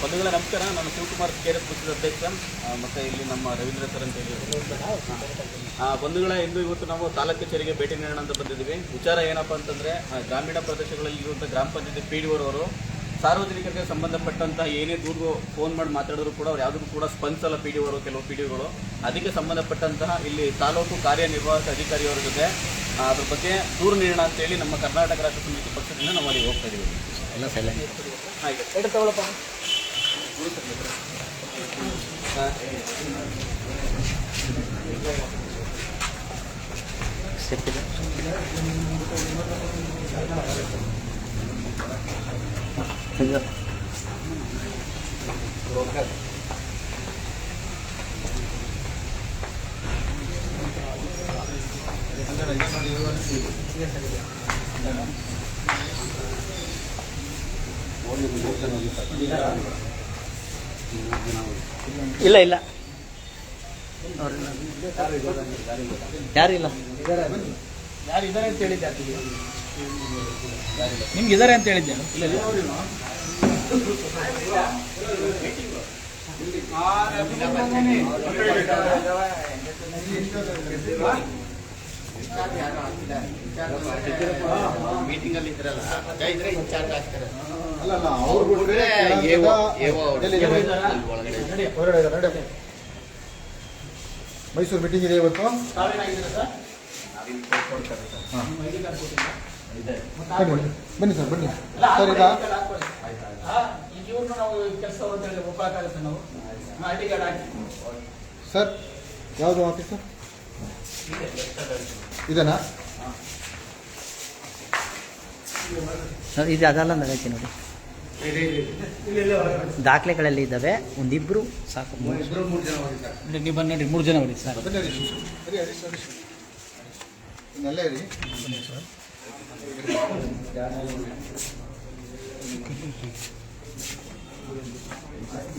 ಬಂಧುಗಳೇ ನಮಸ್ಕಾರ. ನಾನು ಶಿವಕುಮಾರ್ ಕೆ ಎಸ್ ಪಕ್ಷದ ಅಧ್ಯಕ್ಷ ಮತ್ತೆ ಇಲ್ಲಿ ನಮ್ಮ ರವೀಂದ್ರ ಸರ್ ಅಂತ ಹೇಳಿ ಆ, ಬಂಧುಗಳೇ ಇಂದು ಇವತ್ತು ನಾವು ತಾಲೂಕು ಕಚೇರಿಗೆ ಭೇಟಿ ನೀಡೋಣ ಅಂತ ಬಂದಿದ್ದೀವಿ. ವಿಚಾರ ಏನಪ್ಪ ಅಂತಂದ್ರೆ ಗ್ರಾಮೀಣ ಪ್ರದೇಶಗಳಲ್ಲಿ ಇರುವಂಥ ಗ್ರಾಮ ಪಂಚಾಯತಿ ಪಿ ಡಿ ಅವರು ಸಾರ್ವಜನಿಕರಿಗೆ ಸಂಬಂಧಪಟ್ಟಂತ ಏನೇ ದೂರು ಫೋನ್ ಮಾಡಿ ಮಾತಾಡಿದ್ರು ಕೂಡ ಅವ್ರು ಯಾವುದಕ್ಕೂ ಕೂಡ ಸ್ಪಂದಿಸಲ್ಲ ಪಿ ಡಿ ಅವರು ಕೆಲವು ಪಿ ಡಿಗಳು ಅದಕ್ಕೆ ಸಂಬಂಧಪಟ್ಟಂತಹ ಇಲ್ಲಿ ತಾಲೂಕು ಕಾರ್ಯನಿರ್ವಾಹಕ ಅಧಿಕಾರಿಯವರ ಜೊತೆ ಅದ್ರ ಬಗ್ಗೆ ದೂರು ನೀಡೋಣ ಅಂತೇಳಿ ನಮ್ಮ ಕರ್ನಾಟಕ ರಾಷ್ಟ್ರ ಸಮಿತಿ ಪಕ್ಷದಿಂದ ನಾವು ಅಲ್ಲಿ ಹೋಗ್ತಾ ಇದ್ದೀವಿ ಎಲ್ಲ ಸೈಲೆಂಟ್ ಹಾಗೆ. ಎಡ ತಗೊಳಪ್ಪ? ಸ್ಟೆಪ್ ಇದೆ ಇದು ಇಲ್ಲ ಇಲ್ಲ. ಯಾರಿಲ್ಲ ಯಾರು ಇದಾರೆ ಅಂತ ಹೇಳಿದ್ದೆ? ನಿಮ್ಗೆ ಇದಾರೆ ಅಂತ ಹೇಳಿದ್ದೆ ಇಲ್ಲ ಇಲ್ಲ ಮೀಟಿಂಗ್ ಅಲ್ಲಿ ಇದ್ರೆ ಇನ್ಚಾರ್ಜ್ ಆಗ್ತಾರೆ ಅವ್ರು ಇದ್ದಾರೆ, ನಡಿ. ಮೈಸೂರು ಮೀಟಿಂಗ್ ಇದೆ ಇವತ್ತು ಸರ್ ಬನ್ನಿ ಸರ್ ಬನ್ನಿ ಸರ್ ಈಗ ಸರ್ ಯಾವುದು ಆಫೀಸ್ ಇದನಾ ನೋಡಿ, ಇದು ಅದಲ್ಲ ನಡೆಯುತ್ತೆ ನೋಡಿ. ದಾಖಲೆಗಳಲ್ಲಿ ಇದ್ದಾವೆ ಒಂದಿಬ್ರು ಸಾಕು. ನೀವು ಬನ್ನಿ ಮೂರು ಜನ ಬರೀ ಸರ್.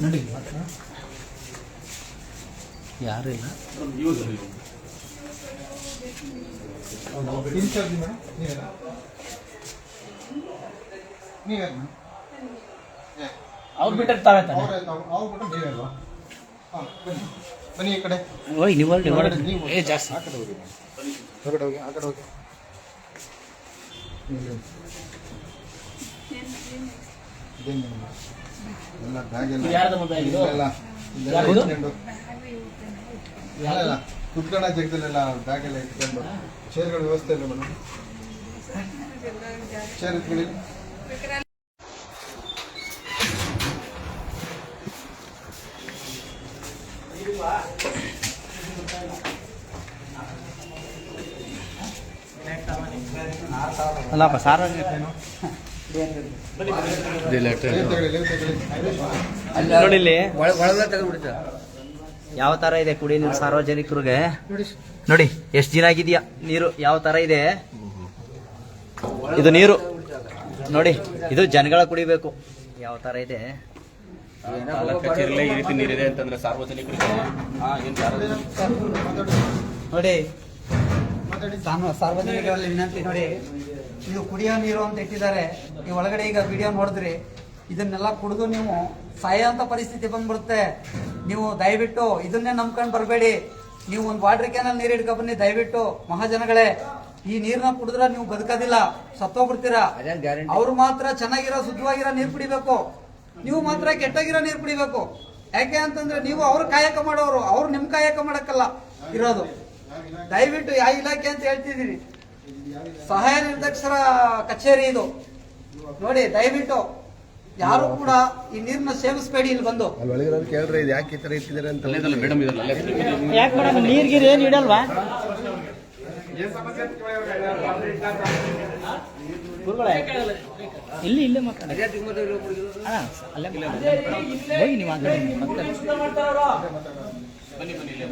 ನೋಡಿ. ಯಾರು ಇಲ್ಲ? ಇನ್ಚಾರ್ಜ್ ಮೇಡಮ್ ನೀವೇನಾ ನೀವೇನು ಅವ್ರು ಬಿಟ್ಟರೆ ತಾವೇ ತಾನೆ ಅವ್ರ ಅವ್ರು ಬಿಟ್ಟು ನೀವಲ್ವಾ ಹಾಂ ಬನ್ನಿ ಬನ್ನಿ ಈ ಕಡೆ ಓಯ್ ನೀವು ಹೊರಡಿ, ಹೊರಗಡೆ ಹೊರಡಿ. ನೀವು ಏ ಜಾಸ್ತಿ ಆ ಕಡೆ ಹೋಗಿ ಹೊರಗಡೆ ಹೋಗಿ ಆ ಕಡೆ ಹೋಗಿ ಇಲ್ಲಿ. ಇದೇನ್ ನಿಮ್ಮ? ಎಲ್ಲ ಬ್ಯಾಗ್ ಎಲ್ಲ ಕುತ್ಕೊಳ್ಳೋ ಜಾಗದಲ್ಲೆಲ್ಲ ಬ್ಯಾಗ್ ಎಲ್ಲ ಇಟ್ಕೊಂಡು ಚೇರ್ಗಳ ವ್ಯವಸ್ಥೆ ಇಲ್ಲ ಮೇಡಮ್. ಚೇರ್ ಇಟ್ಕೊಳ್ಳಿ. ಅಲ್ಲಪ್ಪ ಸಾರ್ವಜನಿಕ ಲೀವ್ ತಗೊಳ್ಳಿ ಲೀವ್ ತಗೊಳ್ಳಿ ನೋಡಿ ಇಲ್ಲಿ ಯಾವ ತರ ಇದೆ ಕುಡಿ ನೀರು ಸಾರ್ವಜನಿಕರಿಗೆ? ನೋಡಿ ಎಷ್ಟು ದಿನ ಆಗಿದೆಯಾ? ನೀರು ಯಾವ ತರ ಇದೆ? ಇದು ನೀರು. ನೋಡಿ ಇದು ಜನಗಳ ಕುಡಿಬೇಕು. ಯಾವ ತರ ಇದೆ? ಈ ರೀತಿ ನೀರಿದೆ ಅಂತಂದ್ರೆ ಸಾರ್ವಜನಿಕರಿಗೆ ನೋಡಿ ನಾನು ಸಾರ್ವಜನಿಕರಲ್ಲಿ ವಿನಂತಿ ನೋಡಿ. ಇದು ಕುಡಿಯೋ ನೀರು ಅಂತ ಇಟ್ಟಿದ್ದಾರೆ. ಈ ಒಳಗಡೆ ಈಗ ವಿಡಿಯೋ ನೋಡಿದ್ರಿ. ಇದನ್ನೆಲ್ಲ ಕುಡಿದು ನೀವು ಸಾಯೋಂಥ ಪರಿಸ್ಥಿತಿ ಬಂದ್ಬಿಡುತ್ತೆ. ನೀವು ದಯವಿಟ್ಟು ಇದನ್ನೇ ನಂಬ್ಕೊಂಡು ಬರಬೇಡಿ. ನೀವು ಒಂದು ವಾಟರ್ ಕ್ಯಾನಲ್ ನೀರು ಹಿಡ್ಕೊ ಬನ್ನಿ ದಯವಿಟ್ಟು. ಮಹಾಜನಗಳೇ ಈ ನೀರನ್ನ ಕುಡಿದ್ರೆ ನೀವು ಬದುಕೋದಿಲ್ಲ. ಸತ್ತೋಗ್ಬಿಡ್ತೀರಾ? ಅವ್ರು ಮಾತ್ರ ಚೆನ್ನಾಗಿರೋ ಶುದ್ಧವಾಗಿರೋ ನೀರು ಕುಡಿಬೇಕು. ನೀವು ಮಾತ್ರ ಕೆಟ್ಟಾಗಿರೋ ನೀರು ಕುಡಿಬೇಕು. ಯಾಕೆ ಅಂತಂದ್ರೆ ನೀವು ಅವ್ರ ಕಾಯಕ ಮಾಡೋರು. ಅವ್ರು ನಿಮ್ ಕಾಯಕ ಮಾಡಕ್ಕಲ್ಲ. ಇರೋದು. ದಯವಿಟ್ಟು ಯಾವ ಇಲಾಖೆ ಅಂತ ಹೇಳ್ತಿದ್ದೀರಿ. ಸಹಾಯ ನಿರ್ದಕ್ಷರ ಕಚೇರಿ ಇದು. ನೋಡಿ ದಯವಿಟ್ಟು ಯಾರು ಕೂಡ ಈ ನೀರನ್ನ ಸೇವಿಸಬೇಡಿ ಇಲ್ಲಿ ಬಂದು. ಕೇಳ್ರಿ ಇದು ಯಾಕೆ ಈ ತರ ಇಟ್ಟಿದ್ದಾರೆ ಅಂತ. ಮೇಡಮ್ ಯಾಕೆ ಮೇಡಮ್ ನೀರ್ಗಿರಿ ಏನು ಇಡಲ್ವಾ? ಗುರುಗಳೇ ಇಲ್ಲಿ ಇಲ್ಲೇ ಮಾತಾಡಿ. ಅಲ್ಲೇ. ಹೋಗಿ ನೀವು ಆ ಬನ್ನಿ ಇಲ್ಲೇ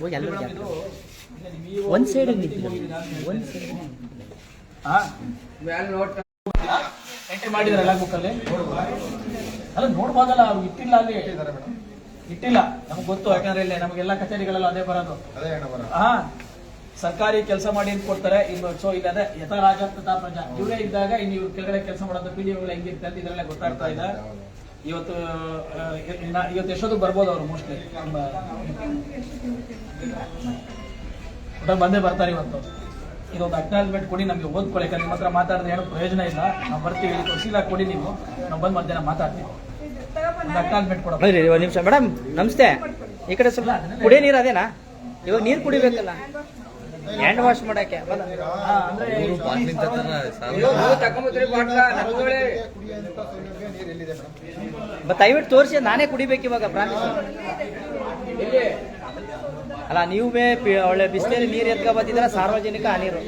ಹೋಗಿ ಅಲ್ಲಿ. ಒಂದ್ ಸೈಡ್ ಒಂದ್ ಸೈಡ್ ಎಂಟ್ರಿ ಮಾಡಿದ್ರಲ್ಲ ಬುಕ್ಕಲ್ಲಿ ಅಲ್ಲ? ನೋಡ್ಬೋದಲ್ಲ ಅವ್ರು ಇಟ್ಟಿಲ್ಲ ಅಲ್ಲಿ. ಇಟ್ಟಿಲ್ಲ. ನಮ್ಗೆ ಗೊತ್ತು ಯಾಕಂದ್ರೆ ಇಲ್ಲೇ ನಮಗೆಲ್ಲ ಕಚೇರಿಗಳೆಲ್ಲ ಅದೇ ಬರೋದು. ಅದೇ ಹಾ. ಸರ್ಕಾರಿ ಕೆಲಸ ಮಾಡಿ ಅಂತ ಕೊಡ್ತಾರೆ. ಇನ್ನು ಸೊ ಇಲ್ಲದೆ ಯಥಾ ರಾಜ ತಥಾ ಪ್ರಜಾ ಇವರೇ ಇದ್ದಾಗ ಇನ್ನು ಇವ್ರ ಕೆಳಗಡೆ ಕೆಲಸ ಮಾಡೋದು ಪಿ ಡಿ ಹೆಂಗಿರುತ್ತೆ ಅಂತ ಇದರಲ್ಲೇ ಗೊತ್ತಾಗ್ತಾ ಇದೆ. ಇವತ್ತು ಇವತ್ತು ಎಷ್ಟೊತ್ತಿಗೆ ಬರ್ಬೋದು ಅವರು ಮೋಸ್ಟ್ಲಿ ಬಂದೇ ಬರ್ತಾರೆ ಇವತ್ತು. ಇದೊಂದು ಅಕ್ನಾಲಜ್ಮೆಂಟ್ ಕೊಡಿ, ನಮಗೆ ಓದ್ಕೊಳ್ಳಿ. ನಿಮ್ಮ ಹತ್ರ ಮಾತಾಡಿದ್ರೆ ಏನೋ ಪ್ರಯೋಜನ ಇಲ್ಲ. ನಾವು ಬರ್ತೀವಿ ತೋರಿಸಿಲ್ಲ ಸೀಲಾ ಕೊಡಿ ನೀವು. ನಾವು ಬಂದು ಮಧ್ಯಾಹ್ನ ಮಾತಾಡ್ತೀವಿ. ಅಕ್ನಾಲಜ್ಮೆಂಟ್ ಕೊಡೋದು ಒಂದು ನಿಮಿಷ. ಮೇಡಮ್, ನಮಸ್ತೆ. ಈ ಕಡೆ ಸ್ವಲ್ಪ ಕುಡಿಯೋ ನೀರು ಅದೇನಾ? ಇವಾಗ ನೀರು ಕುಡಿಬೇಕಲ್ಲ. ಹ್ಯಾಂಡ್ ವಾಶ್ ಮಾಡಕ್ಕೆ ದಯವಿಟ್ಟು ತೋರಿಸಿ ನಾನೇ ಕುಡಿಬೇಕು ಇವಾಗ ಪ್ರಾಣಿ ಅಲ್ಲ ನೀವು ಒಳ್ಳೆ ಬಿಸಿಲಲ್ಲಿ ನೀರು ಎತ್ಕೊ ಬಂದಿದ್ರೆ ಸಾರ್ವಜನಿಕ ಆ ನೀರು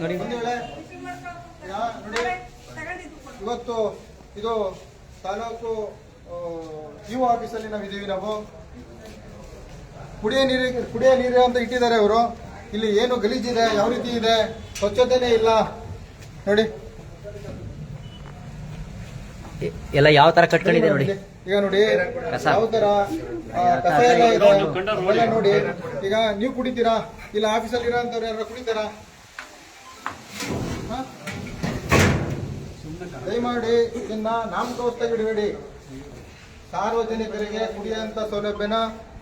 ನೋಡಿ. ಇವತ್ತು ಇದು ತಾಲೂಕು ಇಒ ಆಫೀಸಲ್ಲಿ ನಾವು ಇದೀವಿ ನಾವು. ಕುಡಿಯೋ ನೀರು ಕುಡಿಯೋ ನೀರು ಅಂತ ಇಟ್ಟಿದ್ದಾರೆ ಅವರು. ಇಲ್ಲಿ ಏನು ಗಲೀಜಿದೆ ಯಾವ ರೀತಿ ಇದೆ ಸ್ವಚ್ಛತೆನೇ ಇಲ್ಲ. ನೋಡಿ. ಎಲ್ಲ ಯಾವ ತರ ಕಟ್ಕೊಂಡಿದೆ ನೋಡಿ? ಈಗ ನೋಡಿ ಯಾವ ತರ ಕಸ ಎಲ್ಲ ಇದೆ. ನೋಡಿ ಈಗ ನೀವು ಕುಡಿತೀರಾ? ಇಲ್ಲ ಆಫೀಸಲ್ಲಿ ಇರೋಂಥವ್ರು ಯಾರು ಕುಡಿತಾರಾ? ಹ? ದಯಮಾಡಿ ಇದನ್ನ ನಾಮಕೋಸ್ತಾಗಿ ಇಡಬೇಡಿ. ಸಾರ್ವಜನಿಕರಿಗೆ ಕುಡಿಯುವಂತ ಸೌಲಭ್ಯನ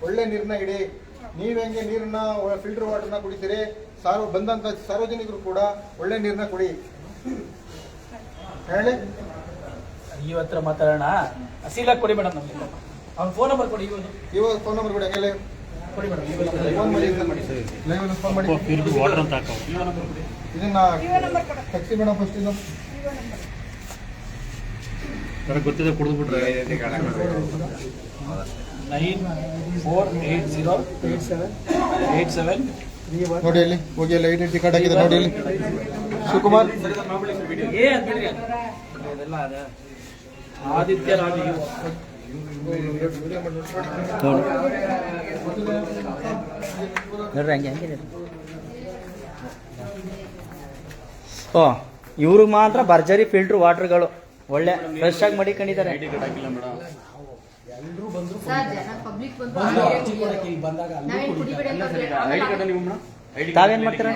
ಒಳ್ಳೆ ನೀರನ್ನ ಇಡಿ. ನೀವ್ ಹೆಂಗೆ ನೀರನ್ನ ಫಿಲ್ಟರ್ ವಾಟರ್ನ ಕುಡಿತೀರಿ ಸಾರ್ವ ಬಂದಂತ ಸಾರ್ವಜನಿಕರು ಕೂಡ ಒಳ್ಳೆ ನೀರನ್ನ ಕುಡಿ. ಹೇಳಿ. ಇವತ್ತರ ಮಾತಾಡೋಣ. ಸೀಲಾ ಕೊಡಿ ಮೇಡಮ್ ನಮಗೆ. ಅವ್ನ ಫೋನ್ ನಂಬರ್ ಕೊಡಿ ಇವತ್ತು ಇವಾಗ ಫೋನ್ ನಂಬರ್ ಕೊಡಿ ಹೇಳಿ. ಕೊಡಿ ಮೇಡಮ್ ಫೋನ್ ಮಾಡಿ ಲೈವ್ ಅಲ್ಲಿ ಫೋನ್ ಮಾಡಿ. ಇದನ್ನ ಟ್ಯಾಕ್ಸಿ ಮೇಡಮ್ ಫಸ್ಟ್ ಇದು. Nine four eight zero eight seven. Eight seven ನೋಡಿ ಅಲ್ಲಿ ಹೋಗಿ ಅಲ್ಲಿ ಐಡೆಂಟಿ ಕಾರ್ಡ್ ಹಾಕಿದೆ ನೋಡಿ ಅಲ್ಲಿ ಶಿವಕುಮಾರ್. ಆದಿತ್ಯ ರಾಜ್ ಇವು. ನೋಡ್ರಿ ಹಂಗೆ ಹಂಗೆ. ಓ ಇವ್ರಿಗೆ ಮಾತ್ರ ಭರ್ಜರಿ ಫಿಲ್ಟರ್ ವಾಟರ್ಗಳು ಒಳ್ಳೆ ಫ್ರೆಶ್ ಆಗಿ ಮಡಿಕೊಂಡಿದ್ದಾರೆ ಐಡಿ ತಾವೇನ್ ಮಾಡ್ತೀರಾ?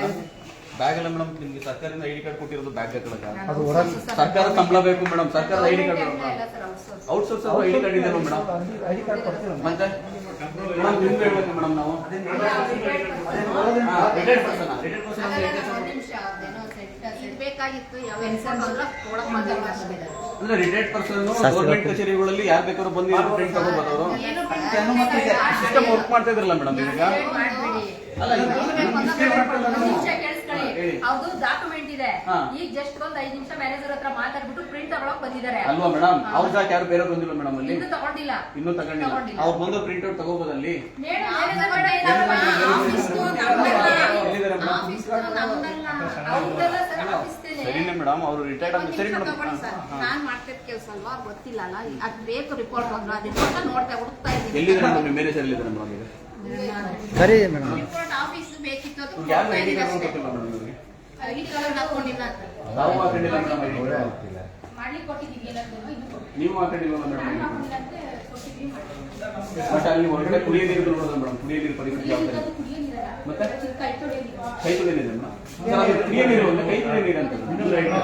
ಬ್ಯಾಗ್ ಅಲ್ಲ ಮೇಡಮ್ ನಿಮ್ಗೆ ಸರ್ಕಾರದಿಂದ ಐಡಿ ಕಾರ್ಡ್ ಕೊಟ್ಟಿರೋದು ಬ್ಯಾಗ್ ಹಾಕೊಳಕ ಅದು ಸರ್ಕಾರ ಸಂಬಳ ಬೇಕು ಮೇಡಮ್ ಸರ್ಕಾರದ ID card outsource outsource outsource ID card ಇದೆ ಮೇಡಮ್ ಐಡಿ ಕಾರ್ಡ್ ಕೊಡ್ತೀವಿ ಮತ್ತೆ ಮೇಡಮ್ ನಿಮ್ಗೆ ಹೇಳ್ಬೇಕು ಮೇಡಮ್ ನಾವು ರಿಟೈರ್ಡ್ ಪರ್ಸನ್ ರಿಟೈರ್ಡ್ ಪರ್ಸನ್ ಒಂದ್ ನಿಮಿಷ ಅದೇನೋ ಸೆಟ್ ಸೆಟ್ ಬೇಕಾಗಿತ್ತು ಯಾವ ಅಂದ್ರೆ ಕೊಡಕ್ ಮಾತಾಡ್ತಾರೆ ಅಂದ್ರೆ ರಿಟೈರ್ಡ್ ಪರ್ಸನ್ ಗೌರ್ಮೆಂಟ್ ಕಚೇರಿಗಳಲ್ಲಿ ಯಾರು ಬೇಕಾದ್ರೂ ಬಂದು ಪ್ರಿಂಟ್ ತಗೊಂಡ್ ಅವರು ಏನು ಸಿಸ್ಟಮ್ ವರ್ಕ್ ಮಾಡ್ತಾ ಇದ್ರಲ್ಲ ಮೇಡಮ್ ಈಗ ಅಲ್ಲ, ಅವ್ರದ್ದು ಡಾಕ್ಯುಮೆಂಟ್ ಇದೆ ಹಾ. ಈಗ ಜಸ್ಟ್ ಒಂದ್ ಐದ್ ನಿಮಿಷ ಮ್ಯಾನೇಜರ್ ಹತ್ರ ಮಾತಾಡ್ಬಿಟ್ಟು ಪ್ರಿಂಟ್ ತಗೊಳಕ್ ಬಂದಿದ್ದಾರೆ. ಅಲ್ವಾ ಮೇಡಮ್ ಅವ್ರ ಜಾಗ ಯಾರು ಬೇರೆ ಬಂದಿಲ್ಲ ಮೇಡಮ್ ಅಲ್ಲಿ? ಇನ್ನು ತಗೊಂಡಿಲ್ಲ. ಇನ್ನೂ ತಗೊಂಡಿಲ್ಲ. ತಗೊಂಡಿಲ್ಲ. ಅವ್ರು ಬಂದು ಪ್ರಿಂಟ್ ಔಟ್ ತಗೋಬೋದಲ್ಲಿ. ಸರಿನೇ ಮೇಡಮ್ ಅವರು ರಿಟೈರ್ಡ್ ಆಗಿ ಸರಿ ಮೇಡಮ್. ನಾನ್ ಮಾಡ್ತಿದ್ ಕೆಲ್ಸ ಅಲ್ವಾ? ಗೊತ್ತಿಲ್ಲ ಅಲ್ಲ. ಅದ್ ಬೇಕು ರಿಪೋರ್ಟ್ ಬಂದ್ರು ಅದ್ ರಿಪೋರ್ಟ್ ನೋಡ್ತಾ ಹುಡುಕ್ತಾ ಎಲ್ಲಿದ್ದಾರೆ ಮೇಡಮ್ ನಿಮ್ಮ ಮ್ಯಾನೇಜರ್ ಎಲ್ಲಿದ್ದಾರೆ ಮೇಡಮ್ ಈಗ? ಸರಿ ಮೇಡಮ್ ರಿಪೋರ್ಟ್ ಆಫೀಸ್ ಬೇಕಿತ್ತು ಅದು ಯಾರು ಐಡಿ ಕಾರ್ಡ್. ಗೊತ್ತಿಲ್ಲ ಮೇಡಮ್ ಇವ್ರಿಗೆ? ನಾವು ಹಾಕೊಂಡಿಲ್ಲ ಮೇಡಮ್ ಐಡಿ ಕಾರ್ಡ್ ನೀವು ಮೇಡಮ್ ಹಾಕೊಂಡಿಲ್ಲ ಅಂತ ಬಟ್ ಅಲ್ಲಿ ಹೊರಗಡೆ ಕುಡಿಯೋ ನೀರು ನೋಡೋದು ಮೇಡಮ್. ಕುಡಿಯೋ ನೀರು ಪರಿಸ್ಥಿತಿ ಯಾವ ಥರ ಅದು ಕುಡಿಯೋ ನೀರಲ್ಲ. ಮತ್ತೆ? ಕೈ ತೊಳೆಯೋ ನೀರು. ಮೇಡಮ್ ಸರ್ ಅದು ಕುಡಿಯೋ ನೀರು ಅಲ್ಲ ಕೈ ತೊಳೆಯೋ ನೀರು ಅಂತ ಮೇಡಮ್.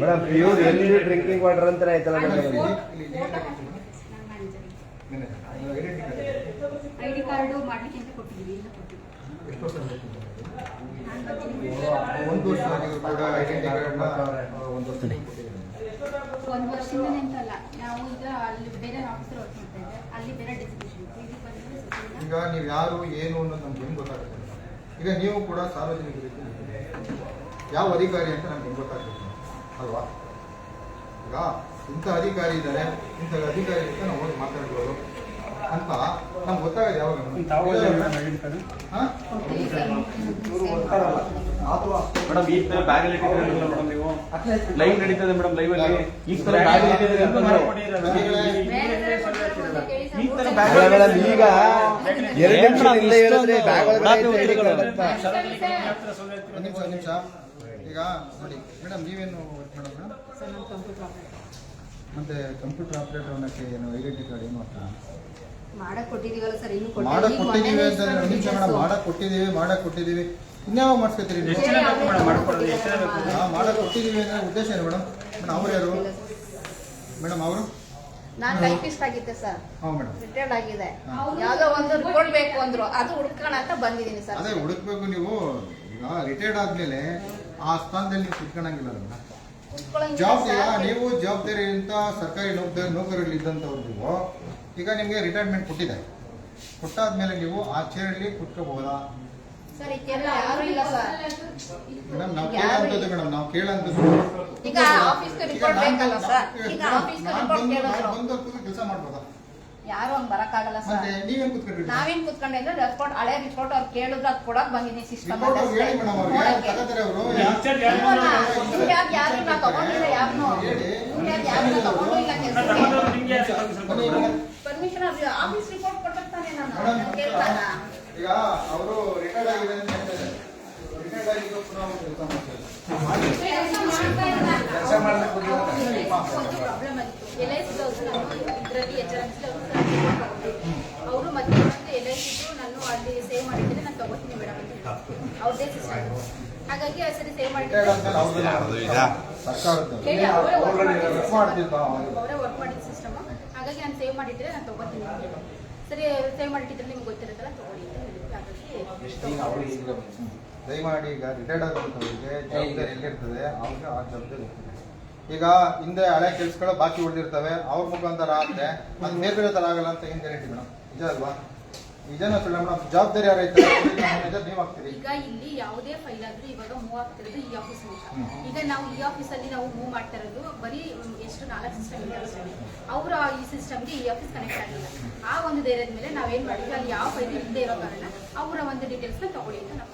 ಮೇಡಮ್ ಪ್ಯೂರ್ ಎಲ್ಲಿ ಡ್ರಿಂಕಿಂಗ್ ವಾಟರ್ ಅಂತ ಆಯ್ತಲ್ಲ ಮೇಡಮ್ ಐಡಿ ಕಾರ್ಡು ಮಾಡ್ಲಿಕ್ಕೆ ಅಂತ ಕೊಟ್ಟಿದ್ದೀವಿ ಎಷ್ಟು ವರ್ಷ ಒಂದು ವರ್ಷ ಕೂಡ ಐಡೆಂಟಿ ಒಂದು ವರ್ಷ. ಒಂದು ನಾವು ಈಗ ಅಲ್ಲಿ ಬೇರೆ ಆಫೀಸರ್ ವರ್ಕ್ ಮಾಡ್ತಾ ಇದ್ದೆ ಅಲ್ಲಿ ಬೇರೆ ಡೆಸಿಗ್ನೇಷನ್ ಇಲ್ಲಿ ಬಂದ್ರೆ ಸ್ವಲ್ಪ ಈಗ ನೀವು ಯಾರು ಏನು ಅನ್ನೋದು ನಮ್ಗೆ ಹೆಂಗ್ ಗೊತ್ತಾಗುತ್ತೆ? ಈಗ ನೀವು ಕೂಡ ಸಾರ್ವಜನಿಕರಿಗೆ ಯಾವ ಅಧಿಕಾರಿ ಅಂತ ನಮ್ಗೆ ಹೆಂಗ್ ಗೊತ್ತಾಗುತ್ತೆ? ಅಲ್ವಾ? ಈಗ ಇಂಥ ಅಧಿಕಾರಿ ಇದ್ದಾರೆ ಇಂಥ ಅಧಿಕಾರಿ ಅಂತ ನಾವು ಹೋಗಿ ಮಾತಾಡ್ಬೋದು. ಅಂತ ನಮ್ಗೆ ಗೊತ್ತಾಗೋದು ಯಾವಾಗ ಹಾ? ಮೇಡಮ್ ಈ ತರ ಬ್ಯಾಗ್ ಮೇಡಮ್ ನೀವು? ಲೈವ್ ನಡೀತದೆ ಮೇಡಮ್ ಲೈವ್ ಅಲ್ಲಿ. ಈ ತರ ಬ್ಯಾಗ್ ಅಲ್ಲಿ ಇಟ್ಟಿದ್ದೀರಿ ಅಂತಂದ್ರೆ ಈ ತರ ಬ್ಯಾಗ್ ಈಗ ಎರಡು ನಿಮಿಷ ಹೇಳಿದ್ರೆ ಬ್ಯಾಗ್. ಅಂತ. ಈಗ ನೋಡಿ ಮೇಡಮ್ ನೀವೇನು ವರ್ಕ್ ಮಾಡೋಣ ಮತ್ತೆ ಕಂಪ್ಯೂಟರ್ ಆಪರೇಟರ್ ಅನ್ನೋಕ್ಕೆ ಏನು ಐಡೆಂಟಿ ಕಾರ್ಡ್ ಏನು ಮಾಡ್ತಾರೆ ಮಾಡಕ್ ಕೊಟ್ಟಿದೀವಲ್ಲ ಸರ್ ಇನ್ನು ಮಾಡಕ್ ಕೊಟ್ಟಿದ್ದೀವಿ ಅಂತ ನಿಮಿಷ ಮೇಡಮ್ ಮಾಡಕ್ ಕೊಟ್ಟಿದೀವಿ ಮಾಡಕ್ ಕೊಟ್ಟಿದೀವಿ ಇನ್ಯಾವ ಮಾಡಿಸ್ಕೊತೀರಿ ನೀವು? ಹಾ, ಮಾಡಕ್ ಕೊಟ್ಟಿದೀವಿ ಅಂದ್ರೆ ಉದ್ದೇಶ ಏನು ಮೇಡಮ್? ಮೇಡಮ್ ಅವ್ರು ಯಾರು? ಮೇಡಮ್ ಅವರು? ನಾನ್ ಟೈಪಿಸ್ಟ್ ಆಗಿದ್ದೆ ಸರ್. ಹಾಂ ಮೇಡಮ್. ರಿಟೈರ್ಡ್ ಆಗಿದೆ. ಯಾವ್ದೋ ಒಂದು ರಿಪೋರ್ಟ್ ಬೇಕು ಅಂದ್ರು ಅದು ಹುಡ್ಕೋಣ ಅಂತ ಬಂದಿದ್ದೀನಿ ಸರ್. ಅದೇ ಹುಡುಕ್ಬೇಕು ನೀವು. ಈಗ ರಿಟೈರ್ಡ್ ಆದ್ಮೇಲೆ ಆ ಸ್ಥಾನದಲ್ಲಿ ನೀವು ಕುತ್ಕೊಳಂಗಿಲ್ಲ ಮೇಡಮ್. ಕೂತ್ಕೊಳ್ಳೋಂಗಿಲ್ಲ ಜಾಬ್ ಯಾ ನೀವು ಜವಾಬ್ದಾರಿ ಅಂತ ಸರ್ಕಾರಿ ನೌಕರಿ ನೌಕರಲ್ಲಿ ಇದ್ದಂಥವ್ರು ನೀವು ಈಗ ನಿಮಗೆ ರಿಟೈರ್ಮೆಂಟ್ ಕೊಟ್ಟಿದೆ. ಕೊಟ್ಟಾದ್ಮೇಲೆ ನೀವು ಆ ಚೇರಲ್ಲಿ ಕುತ್ಕೋಬಹುದಾ? ಸರ್ ಯಾರು ಇಲ್ಲ ಸರ್. ಮೇಡಮ್ ನಾವು ಕೇಳಂತದ್ದು ಮೇಡಮ್ ನಾವು ಕೇಳಂತದ್ದು ಈಗ ಆಫೀಸ್ಗೆ ರಿಪೋರ್ಟ್ ಬೇಕಲ್ಲ ಸರ್. ಈಗ ಆಫೀಸ್ಗೆ ರಿಪೋರ್ಟ್ ಕೇಳೋದು. ಬಂದು ಕೆಲಸ ಮಾಡ್ಬೋದಾ? ಯಾರು ಹಂಗ್ ಬರಕ್ಕಾಗಲ್ಲ ಸರ್. ಮತ್ತೆ ನೀವೇನ್ ಕುತ್ಕೊಂಡಿದ್ದೀರಿ? ನಾವೇನ್ ಕುತ್ಕೊಂಡಿದ್ರೆ ರಿಪೋರ್ಟ್ ಹಳೆ ರಿಪೋರ್ಟ್ ಅವ್ರು ಕೇಳಿದ್ರು ಅದ್ ಕೊಡಕ್ ಬಂದಿದ್ದೀನಿ ಸಿಸ್ಟಮ್ ರಿಪೋರ್ಟ್ ಅವ್ರು ಹೇಳಿ ಮೇಡಮ್ ಅವ್ರಿಗೆ ತಗೋತಾರೆ ಅವರು? ಯಾರು ತಗೊಂಡಿಲ್ಲ ಹೇಳಿ. ಯಾರು ತಗೊಂಡು ಇಲ್ಲ. ಪರ್ಮಿಷನ್ ಆಫೀಸ್ ರಿಪೋರ್ಟ್ ಕೊಡ್ಬೇಕು ತಾನೇ ನಾನು. ಕೇಳ್ತಾನ. ಈಗ ಅವರು ರಿಟೈರ್ಡ್ ಆಗಿದೆ ಅಂತ ಹೇಳ್ತಾರೆ. ರಿಟೈರ್ಡ್ ಆಗಿದ್ದು ಕೂಡ ಅವ್ರು ಕೆಲಸ ಮಾಡ್ತಾರೆ ಕೆಲಸ ಪ್ರಾಬ್ಲಮ್ ಆಗಿತ್ತು ಎಲ್ ಐ ಸಿ ಇದರಲ್ಲಿ ಎಚ್ ಆರ್ ಅವರು ಮತ್ತೆ ಎಲ್ ಐ ಸಿ ನಾನು ಅಲ್ಲಿ ಸೇವ್ ಮಾಡಿದ್ರೆ ನಾನು ತಗೋತೀನಿ ಮೇಡಮ್ ಅಂತ ಅವ್ರದ್ದೇ ಸಿಸ್ಟಮ್ ಹಾಗಾಗಿ ಆ ಸರಿ ಸೇವ್ ಮಾಡಿದ್ರೆ. ಸರ್ಕಾರ ಅವರೇ ವರ್ಕ್ ವರ್ಕ್ ಮಾಡ್ತಿದ್ದ ಅವರೇ ವರ್ಕ್ ಮಾಡಿದ ಸಿಸ್ಟಮ್ ನಾನು ಮಾಡಿದ್ರೆ ನಾನು ತಗೋತೀನಿ ಅಂತ. ಸರಿ ಸೇವ್ ಮಾಡಿಟ್ಟಿದ್ರೆ ನಿಮ್ಗೆ ಗೊತ್ತಿರುತ್ತಲ್ಲ ತಗೊಳ್ಳಿ ಅಂತ. ದಯಮಾಡಿ ಈಗ ರಿಟೈರ್ಡ್ ಆದಂಥವ್ರಿಗೆ ಜವಾಬ್ದಾರಿ ಎಲ್ಲಿರ್ತದೆ? ಅವ್ರಿಗೆ ಆ ಜವಾಬ್ದಾರಿ ಇರ್ತದೆ ಈಗ ಹಿಂದೆ ಹಳೆ ಕೆಲ್ಸಗಳು ಬಾಕಿ ಉಳಿದಿರ್ತವೆ ಅವ್ರ ಮುಖಾಂತರ ಆದ್ರೆ ಅದು ಬೇರೆ ಥರ ತರ ಆಗಲ್ಲ ಅಂತ ಏನ್ ಗ್ಯಾರಂಟಿ ಮೇಡಮ್? ನಿಜ ಅಲ್ವಾ? ನಿಜನ ಸುಳ್ಳ ಮೇಡಮ್? ಜವಾಬ್ದಾರಿ ಯಾರು ಐತೆ? ನಿಜ ನೀವು ಆಗ್ತೀರಿ ಈಗ ಇಲ್ಲಿ ಯಾವುದೇ ಫೈಲ್ ಆದ್ರೂ ಇವಾಗ ಮೂವ್ ಆಗ್ತಿರೋದು ಈ ಆಫೀಸ್ ಮೂಲಕ ಈಗ ನಾವು ಈ ಆಫೀಸ್ ಅಲ್ಲಿ ನಾವು ಮೂವ್ ಮಾಡ್ತಾ ಇರೋದು ಬರೀ ಎಷ್ಟು ನಾಲ್ಕು ಸಿಸ್ಟಮ್ ಅವರು ಈ ಸಿಸ್ಟಮ್ಗೆ ಈ ಆಫೀಸ್ ಕನೆಕ್ಟ್ ಆಗಿಲ್ಲ. ಆ ಒಂದು ಧೈರ್ಯದ ಮೇಲೆ ನಾವೇನ್ ಮಾಡಿದ್ವಿ? ಅಲ್ಲಿ ಯಾವ ಫೈಲ್ ಇಲ್ಲದೆ ಇರೋ ಕಾರಣ ಅವರ ಒಂದು ಡೀಟೇಲ್ಸ್ನ ತಗೊಳ್ಳಿ ಅಂತ ನಾವು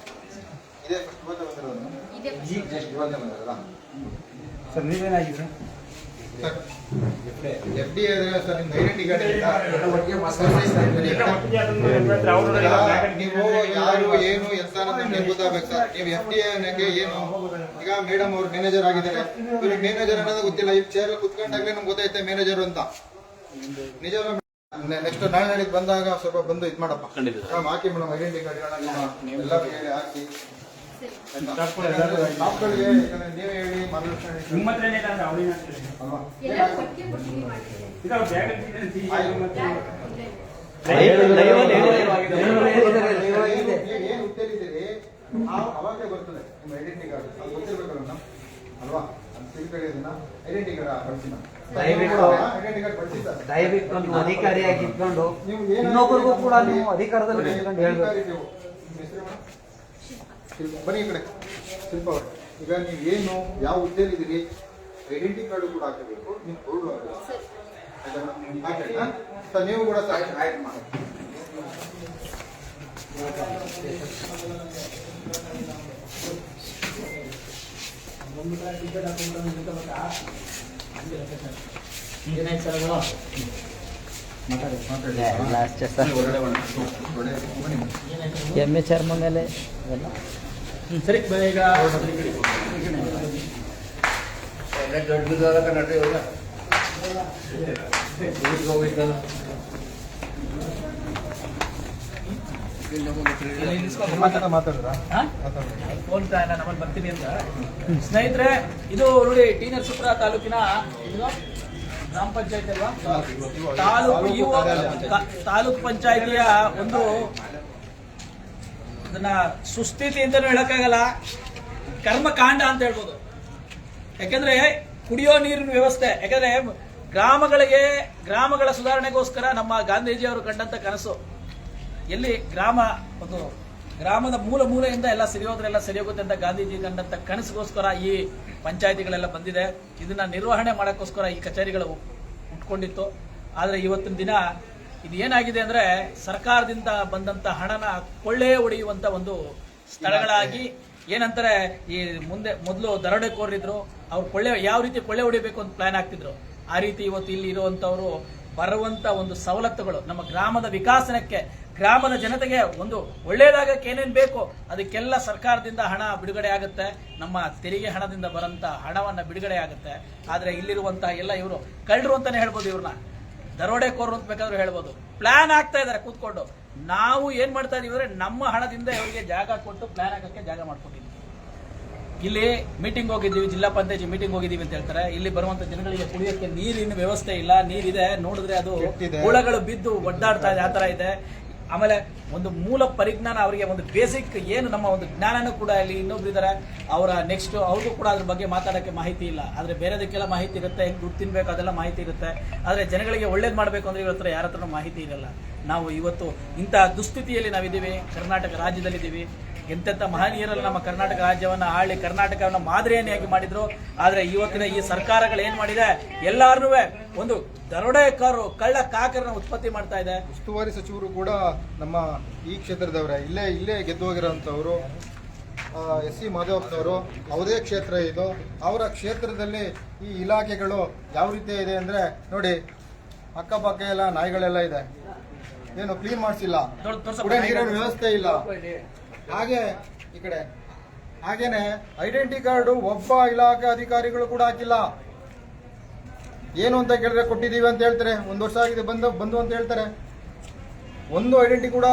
ಈಗ ಸರ್ ನೀವೇನಾಗಿದ್ರೆ ಸರ್ ಎಫ್ ಡಿ ಸರ್ ನಿಮ್ದು ಐಡೆಂಟಿ ಕಾರ್ಡ್ ನೀವು ಯಾರು ಏನು ಎಂತ ನಿಮ್ಗೆ ಗೊತ್ತಾಗ್ಬೇಕು ಸರ್. ನೀವು ಎಫ್ ಡಿ ಅನ್ನಕ್ಕೆ ಏನು? ಈಗ ಮೇಡಮ್ ಅವ್ರು ಮ್ಯಾನೇಜರ್ ಆಗಿದ್ದಾರೆ. ಇವ್ರಿಗೆ ಮ್ಯಾನೇಜರ್ ಅನ್ನೋದು ಗೊತ್ತಿಲ್ಲ. ಈ ಚೇರ್ ಕುತ್ಕೊಂಡಾಗ್ಲೇ ನಮ್ಗೆ ಗೊತ್ತಾಯ್ತೆ ಮ್ಯಾನೇಜರ್ ಅಂತ. ನೆಕ್ಸ್ಟ್ ನಾಳೆ ನಾಳೆಗೆ ಬಂದಾಗ ಸ್ವಲ್ಪ ಬಂದು ಇದು ಮಾಡಪ್ಪ. ಮೇಡಮ್ ಹಾಕಿ ಮೇಡಮ್ ಐಡೆಂಟಿ ಕಾರ್ಡ್ ಎಲ್ಲ ಹೇಳಿ ಹಾಕಿ ಯಾಕಂದ್ರೆ ನೀವೇ ಹೇಳಿ ಮಾರ್ಗದರ್ಶನ ಹೇಳಿ. ನಿಮ್ಮ ಹತ್ರನೇ ಇಲ್ಲ ಅಂದ್ರೆ ಅವ್ರಿಗೆ ಅಲ್ವಾ ಏನು ಉತ್ತೇರಿದ್ದೀರಿ ಅವಾಗಲೇ ಬರ್ತದೆ ನಿಮ್ಮ ಐಡೆಂಟಿ ಕಾರ್ಡ್ ಅದು ಗೊತ್ತಿರ್ಬೇಕಲ್ಲ ಮೇಡಮ್ ಅಲ್ವಾ ಅದು ಐಡೆಂಟಿ ಕಾರ್ಡ್ ಬಳಸಿ ದಯವಿಟ್ಟು- ದಯವಿಟ್ಟು ನೀವು ಅಧಿಕಾರಿಯಾಗಿ ಇಟ್ಕೊಂಡು ಇನ್ನೊಬ್ಬರಿಗೂ ಕೂಡ ನೀವು ಅಧಿಕಾರದಲ್ಲಿ ಇಟ್ಕೊಂಡು ಹೇಳ್ಬೇಕು. ನಿಮ್ಮ. ಬನ್ನಿ ಈ ಕಡೆ ಶಿಲ್ಪ ಅವ್ರೆ, ಈಗ ನೀವು ಏನು, ಯಾವ ಹುದ್ದೆಲಿದ್ದೀರಿ ಐಡೆಂಟಿ ಕಾರ್ಡ್ ಕೂಡ ಹಾಕಬೇಕು, ನೀವು ಬೋರ್ಡು ಹಾಕಬೇಕು ಸರಿ, ನೀವು ಕೂಡ ಸರ್ ಆಯ್ತು, ಮಾಡಿ ಏನಾಯ್ತು ಸರ್ ಬನ್ನಿ. ಎಮ್ಮೆ ಚರ್ಮ ಮೇಲೆ ಸರಿ ಈಗ ಇಲ್ಲಿ ನಿಲ್ಸ್ಕೊಂಡು ಮಾತಾಡ- ಮಾತಾಡಿದ್ರಾ ಹಾ? ಮಾತಾಡಿದ್ರಾ ಫೋನ್ ನಮ್ಮಲ್ಲಿ ಬರ್ತೀನಿ ಅಂತ. ಸ್ನೇಹಿತರೆ ಇದು ನೋಡಿ ಟಿ ನರಸೀಪುರ ತಾಲೂಕಿನ ಗ್ರಾಮ ಪಂಚಾಯತ್ ಅಲ್ವಾ? ತಾಲೂಕು ತಾಲೂಕು ಪಂಚಾಯತಿಯ ಒಂದು ಅದನ್ನ ಸುಸ್ಥಿತಿ ಅಂತಲೂ ಹೇಳಕ್ಕಾಗಲ್ಲ. ಕರ್ಮಕಾಂಡ ಅಂತ ಹೇಳ್ಬೋದು. ಯಾಕಂದ್ರೆ ಕುಡಿಯೋ ನೀರಿನ ವ್ಯವಸ್ಥೆ ಯಾಕಂದ್ರೆ ಗ್ರಾಮಗಳಿಗೆ ಗ್ರಾಮಗಳ ಸುಧಾರಣೆಗೋಸ್ಕರ ನಮ್ಮ ಗಾಂಧೀಜಿಯವರು ಕಂಡಂತ ಕನಸು. ಎಲ್ಲಿ ಗ್ರಾಮ, ಒಂದು ಗ್ರಾಮದ ಮೂಲ ಮೂಲೆಯಿಂದ ಎಲ್ಲ ಸರಿ ಹೋದ್ರೆಲ್ಲ ಸರಿ ಹೋಗುತ್ತೆ ಅಂತ ಗಾಂಧೀಜಿ ಕಂಡಂತ ಕನಸಿಗೋಸ್ಕರ ಈ ಪಂಚಾಯತಿಗಳೆಲ್ಲ ಬಂದಿದೆ. ಇದನ್ನ ನಿರ್ವಹಣೆ ಮಾಡೋಕ್ಕೋಸ್ಕರ ಈ ಕಚೇರಿಗಳು ಉಟ್ಕೊಂಡಿತ್ತು. ಆದ್ರೆ ಇವತ್ತಿನ ದಿನ ಇದು ಏನಾಗಿದೆ ಅಂದ್ರೆ ಸರ್ಕಾರದಿಂದ ಬಂದಂತ ಹಣನ ಕೊಳ್ಳೆ ಹೊಡೆಯುವಂತ ಒಂದು ಸ್ಥಳಗಳಾಗಿ ಏನಂತಾರೆ ಈ ಮುಂದೆ ಮೊದಲು ದರೋಡೆಕೋರರಿದ್ರು, ಅವ್ರು ಕೊಳ್ಳೆ ಯಾವ ರೀತಿ ಕೊಳ್ಳೆ ಹೊಡಿಬೇಕು ಅಂತ ಪ್ಲಾನ್ ಆಗ್ತಿದ್ರು ಆ ರೀತಿ ಇವತ್ತು ಇಲ್ಲಿ ಇರುವಂತವ್ರು ಬರುವಂತ ಒಂದು ಸವಲತ್ತುಗಳು ನಮ್ಮ ಗ್ರಾಮದ ವಿಕಾಸನಕ್ಕೆ ಗ್ರಾಮದ ಜನತೆಗೆ ಒಂದು ಒಳ್ಳೇದಾಗಕ್ಕೆ ಏನೇನು ಬೇಕೋ ಅದಕ್ಕೆಲ್ಲ ಸರ್ಕಾರದಿಂದ ಹಣ ಬಿಡುಗಡೆ ಆಗುತ್ತೆ. ನಮ್ಮ ತೆರಿಗೆ ಹಣದಿಂದ ಬರೋಂಥ ಹಣವನ್ನ ಬಿಡುಗಡೆ ಆಗುತ್ತೆ. ಆದರೆ ಇಲ್ಲಿರುವಂತಹ ಎಲ್ಲ ಇವರು ಕಳ್ಳರು ಅಂತಲೇ ಹೇಳ್ಬೋದು ಇವ್ರನ್ನ. ದರೋಡೆಕೋರರು ಅಂತ ಬೇಕಾದ್ರೂ ಹೇಳ್ಬೋದು. ಪ್ಲಾನ್ ಆಗ್ತಾ ಇದ್ದಾರೆ ಕೂತ್ಕೊಂಡು. ನಾವು ಏನು ಮಾಡ್ತಾ ಇದೀವಿ ಅಂದ್ರೆ ನಮ್ಮ ಹಣದಿಂದ ಇವರಿಗೆ ಜಾಗ ಕೊಟ್ಟು ಪ್ಲಾನ್ ಆಗೋಕ್ಕೆ ಜಾಗ ಮಾಡ್ಕೊಟ್ಟಿದ್ದೀವಿ. ಇಲ್ಲಿ ಮೀಟಿಂಗ್ ಹೋಗಿದ್ದೀವಿ ಜಿಲ್ಲಾ ಪಂಚಾಯತಿ ಮೀಟಿಂಗ್ ಹೋಗಿದ್ದೀವಿ ಅಂತ ಹೇಳ್ತಾರೆ. ಇಲ್ಲಿ ಬರುವಂತ ಜನಗಳಿಗೆ ಕುಡಿಯೋಕ್ಕೆ ನೀರಿನ ವ್ಯವಸ್ಥೆ ಇಲ್ಲ. ನೀರಿದೆ. ನೋಡಿದ್ರೆ ಅದು. ಹುಳಗಳು ಬಿದ್ದು ಒಡ್ಡಾಡ್ತಾ ಇದೆ. ಆ ತರ ಇದೆ. ಆಮೇಲೆ ಒಂದು ಮೂಲ ಪರಿಜ್ಞಾನ ಅವರಿಗೆ, ಒಂದು ಬೇಸಿಕ್ ಏನು ನಮ್ಮ ಒಂದು ಜ್ಞಾನನೂ ಕೂಡ ಇಲ್ಲಿ ಇನ್ನೊಬ್ರು ಇದ್ದಾರೆ ಅವರ ನೆಕ್ಸ್ಟ್ ಅವ್ರಿಗೂ ಕೂಡ ಅದ್ರ ಬಗ್ಗೆ ಮಾತಾಡೋಕ್ಕೆ ಮಾಹಿತಿ ಇಲ್ಲ. ಆದರೆ ಬೇರೆದಕ್ಕೆಲ್ಲ ಮಾಹಿತಿ ಇರುತ್ತೆ ಹೆಂಗ್ ದುಡ್ಡು ತಿನ್ಬೇಕು, ಅದೆಲ್ಲ ಮಾಹಿತಿ ಇರುತ್ತೆ. ಆದರೆ ಜನಗಳಿಗೆ ಒಳ್ಳೇದು ಮಾಡಬೇಕು ಅಂದರೆ ಇವ್ರ ಹತ್ರ ಯಾರ ಹತ್ರನೂ ಮಾಹಿತಿ ಇರಲ್ಲ. ನಾವು ಇವತ್ತು ಇಂತಹ ದುಸ್ಥಿತಿಯಲ್ಲಿ ನಾವಿದ್ದೀವಿ. ಕರ್ನಾಟಕ ರಾಜ್ಯದಲ್ಲಿದ್ದೀವಿ. ಎಂತೆಂಥ ಮಹನೀಯರಲ್ಲಿ ನಮ್ಮ ಕರ್ನಾಟಕ ರಾಜ್ಯವನ್ನು ಆಳಿ ಕರ್ನಾಟಕವನ್ನು ಮಾದರಿಯನ್ನಾಗಿ ಮಾಡಿದ್ರು. ಆದರೆ ಇವತ್ತಿನ ಈ ಸರ್ಕಾರಗಳು ಏನು ಮಾಡಿದೆ? ಎಲ್ಲರೂ ಒಂದು ದರೋಡೆಕಾರರು ಕಳ್ಳ ಕಾಕರನ್ನ ಉತ್ಪತ್ತಿ ಮಾಡ್ತಾ ಇದೆ. ಉಸ್ತುವಾರಿ ಸಚಿವರು ಕೂಡ ನಮ್ಮ ಈ ಕ್ಷೇತ್ರದವರೇ. ಇಲ್ಲೇ ಇಲ್ಲೇ ಗೆದ್ದು ಹೋಗಿರೋಂಥವ್ರು ಎಸ್ ಸಿ ಮಾಧವಪ್ಪನವರು ಅವರೇ ಕ್ಷೇತ್ರ ಇದು. ಅವರ ಕ್ಷೇತ್ರದಲ್ಲಿ ಈ ಇಲಾಖೆಗಳು ಯಾವ ರೀತಿ ಇದೆ ಅಂದರೆ ನೋಡಿ ಅಕ್ಕಪಕ್ಕ ಎಲ್ಲ ನಾಯಿಗಳೆಲ್ಲ ಇದೆ. ಏನು ಕ್ಲೀನ್ ಮಾಡಿಸಿಲ್ಲ. ಕುಡಿಯೋ ನೀರಿನ ವ್ಯವಸ್ಥೆ ಇಲ್ಲ. ಹಾಗೆ ಈ ಕಡೆ. ಹಾಗೇನೆ ಐಡೆಂಟಿ ಕಾರ್ಡು ಒಬ್ಬ ಇಲಾಖೆ ಅಧಿಕಾರಿಗಳು ಕೂಡ ಹಾಕಿಲ್ಲ. ಏನು ಅಂತ ಕೇಳಿದ್ರೆ ಕೊಟ್ಟಿದ್ದೀವಿ ಅಂತ ಹೇಳ್ತಾರೆ. ಒಂದು ವರ್ಷ ಆಗಿದೆ, ಬಂದು ಬಂದು ಅಂತ ಹೇಳ್ತಾರೆ. ಒಂದು ಐಡೆಂಟಿ ಕೂಡ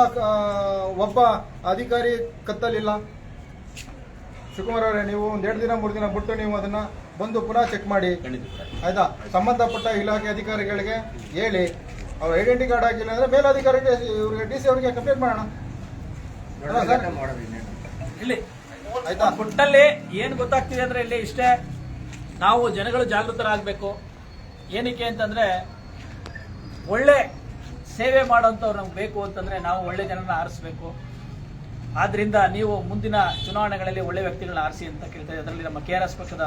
ಒಬ್ಬ ಅಧಿಕಾರಿ ಕತ್ತಲಿಲ್ಲ. ಶಿವಕುಮಾರ್ ಅವರೇ, ನೀವು ಒಂದ್ ಎರಡು ದಿನ, ಮೂರು ದಿನ ಬಿಟ್ಟು ನೀವು ಅದನ್ನ ಬಂದು ಪುನಃ ಚೆಕ್ ಮಾಡಿ. ಆಯ್ತಾ? ಸಂಬಂಧಪಟ್ಟ ಇಲಾಖೆ ಅಧಿಕಾರಿಗಳಿಗೆ ಹೇಳಿ. ಅವ್ರ ಐಡೆಂಟಿ ಕಾರ್ಡ್ ಹಾಕಿಲ್ಲ ಅಂದ್ರೆ ಮೇಲಧಿಕಾರಿಗೆ, ಇವ್ರಿಗೆ ಡಿ ಸಿ ಅವರಿಗೆ ಕಂಪ್ಲೇಂಟ್ ಮಾಡೋಣ? ಇಲ್ಲಿ ಆಯ್ತಾ? ಒಟ್ಟಲ್ಲಿ ಏನ್ ಗೊತ್ತಾಗ್ತಿದೆ ಅಂದ್ರೆ ಇಲ್ಲಿ ಇಷ್ಟೇ. ನಾವು ಜನಗಳು ಜಾಗೃತರಾಗಬೇಕು. ಏನಕ್ಕೆ ಅಂತಂದ್ರೆ ಒಳ್ಳೆ ಸೇವೆ ಮಾಡೋಂಥವ್ರು ನಮ್ಗೆ ಬೇಕು ಅಂತಂದ್ರೆ ನಾವು ಒಳ್ಳೆ ಜನರನ್ನ ಆರಿಸ್ಬೇಕು. ಆದ್ರಿಂದ ನೀವು ಮುಂದಿನ ಚುನಾವಣೆಗಳಲ್ಲಿ ಒಳ್ಳೆ ವ್ಯಕ್ತಿಗಳನ್ನ ಆರಿಸಿ ಅಂತ ಕೇಳ್ತಾ ಇದ್ದೀವಿ ಅದರಲ್ಲಿ ನಮ್ಮ ಕೆ ಆರ್ ಎಸ್ ಪಕ್ಷದ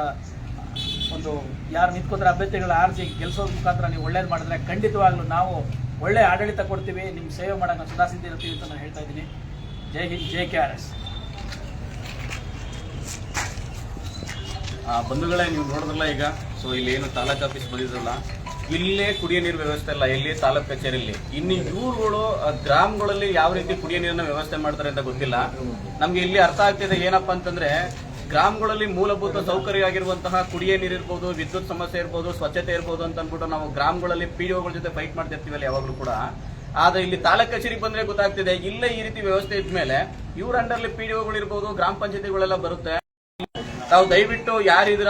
ಒಂದು ಯಾರು ನಿಂತ್ಕೊಂಡ್ರೆ ಅಭ್ಯರ್ಥಿಗಳ ಆರಿಸಿ ಕೆಲಸದ ಮುಖಾಂತರ ನೀವು ಒಳ್ಳೇದು ಮಾಡಿದ್ರೆ ಖಂಡಿತವಾಗ್ಲೂ ನಾವು ಒಳ್ಳೆ ಆಡಳಿತ ಕೊಡ್ತೀವಿ. ನಿಮ್ಮ ಸೇವೆ ಮಾಡೋಣ ನಾವು ಸದಾ ಸಿದ್ಧ ಇರ್ತೀವಿ ಅಂತ ನಾನು ಹೇಳ್ತಾ ಇದ್ದೀನಿ. ಕೆ ಆರ್ ಎಸ್ ಆ, ಬಂಧುಗಳೇ ನೀವು ನೋಡಿದ್ರಲ್ಲ ಈಗ ಸೊ ಇಲ್ಲಿ ಏನು ತಾಲೂಕ್ ಆಫೀಸ್ ಬಂದಿದ್ರಲ್ಲ ಇಲ್ಲೇ ಕುಡಿಯೋ ನೀರು ವ್ಯವಸ್ಥೆ ಇಲ್ಲ ಇಲ್ಲಿ ತಾಲೂಕ್ ಕಚೇರಿಯಲ್ಲಿ ಇನ್ನು ಇವ್ರುಗಳು ಗ್ರಾಮಗಳಲ್ಲಿ ಯಾವ ರೀತಿ ಕುಡಿಯೋ ನೀರಿನ ವ್ಯವಸ್ಥೆ ಮಾಡ್ತಾರೆ ಅಂತ ಗೊತ್ತಿಲ್ಲ. ನಮ್ಗೆ ಇಲ್ಲಿ ಅರ್ಥ ಆಗ್ತಿದೆ ಏನಪ್ಪಾ ಅಂತಂದ್ರೆ ಗ್ರಾಮಗಳಲ್ಲಿ ಮೂಲಭೂತ ಸೌಕರ್ಯ ಆಗಿರುವಂತಹ ಕುಡಿಯೋ ನೀರು ಇರ್ಬೋದು ವಿದ್ಯುತ್ ಸಮಸ್ಯೆ ಇರ್ಬೋದು ಸ್ವಚ್ಛತೆ ಇರ್ಬೋದು ಅಂತ ಅಂದ್ಬಿಟ್ಟು ನಾವು ಗ್ರಾಮಗಳಲ್ಲಿ ಪಿ ಗಳ ಜೊತೆ ಫೈಟ್ ಮಾಡ್ತಿರ್ತೀವಲ್ಲ ಯಾವಾಗಲೂ ಕೂಡ. ಆದ್ರೆ ಇಲ್ಲಿ ತಾಲೂಕ್ ಕಚೇರಿಗೆ ಬಂದ್ರೆ ಗೊತ್ತಾಗ್ತಿದೆ. ಇಲ್ಲೇ ಈ ರೀತಿ ವ್ಯವಸ್ಥೆ ಇದ್ಮೇಲೆ ಇವ್ರ ಅಂಡರ್ಲಿ ಪಿ ಗಳು ಇರ್ಬೋದು, ಗ್ರಾಮ ಪಂಚಾಯತಿಗಳೆಲ್ಲ ಬರುತ್ತೆ. ತಾವು ದಯವಿಟ್ಟು ಯಾರಿದ್ರ